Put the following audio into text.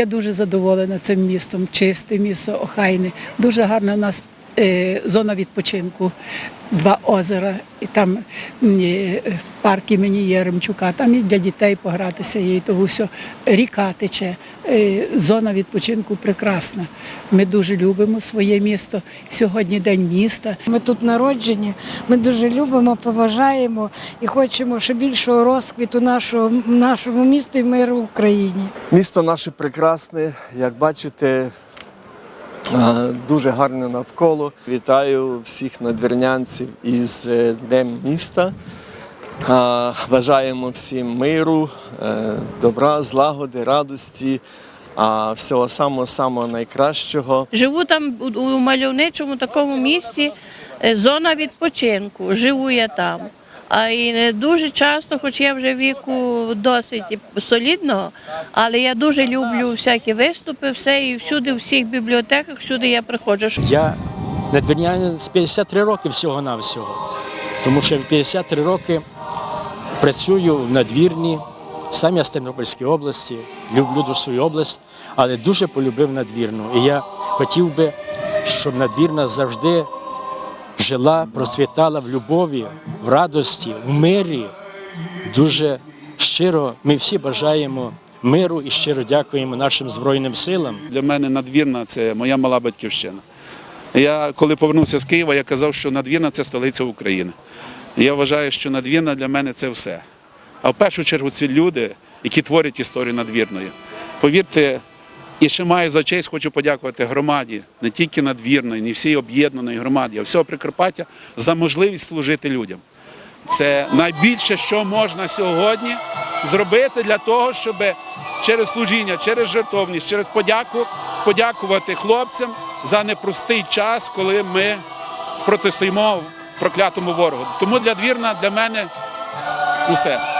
Я дуже задоволена цим містом, чисте місто, охайне. Дуже гарна у нас зона відпочинку, два озера, і там е, парк імені Єремчука, там і для дітей погратися, є і того все. Ріка тече, е, зона відпочинку прекрасна. Ми дуже любимо своє місто. Сьогодні день міста. Ми тут народжені, ми дуже любимо, поважаємо і хочемо ще більшого розквіту нашого, нашому місту і миру в Україні. Місто наше прекрасне, як бачите, дуже гарне навколо. Вітаю всіх надвірнянців із е, Днем міста. Бажаємо всім миру, е, добра, злагоди, радості, а всього самого самого найкращого. Живу там у- мальовничому такому місці, е, зона відпочинку. Живу я там. А і не дуже часто, хоч я вже віку досить солідного, але я дуже люблю всякі виступи, все і всюди, в всіх бібліотеках, всюди я приходжу. Я надвірнянин з 53 роки всього-навсього. Тому що в 53 роки працюю в надвірні, сам я з Тернопільської області, люблю дуже свою область, але дуже полюбив надвірну. І я хотів би, щоб надвірна завжди жила, процвітала в любові, в радості, в мирі. Дуже щиро ми всі бажаємо миру і щиро дякуємо нашим Збройним силам. Для мене надвірна це моя мала батьківщина. Я коли повернувся з Києва, я казав, що надвірна це столиця України. Я вважаю, що надвірна для мене це все. А в першу чергу ці люди, які творять історію надвірної. Повірте, і ще маю за честь, хочу подякувати громаді, не тільки надвірної, не всій об'єднаної громаді, а всього Прикарпаття за можливість служити людям. Це найбільше, що можна сьогодні зробити для того, щоб через служіння, через жертовність, через подяку подякувати хлопцям за непростий час, коли ми протистоїмо проклятому ворогу. Тому для двірна для мене усе.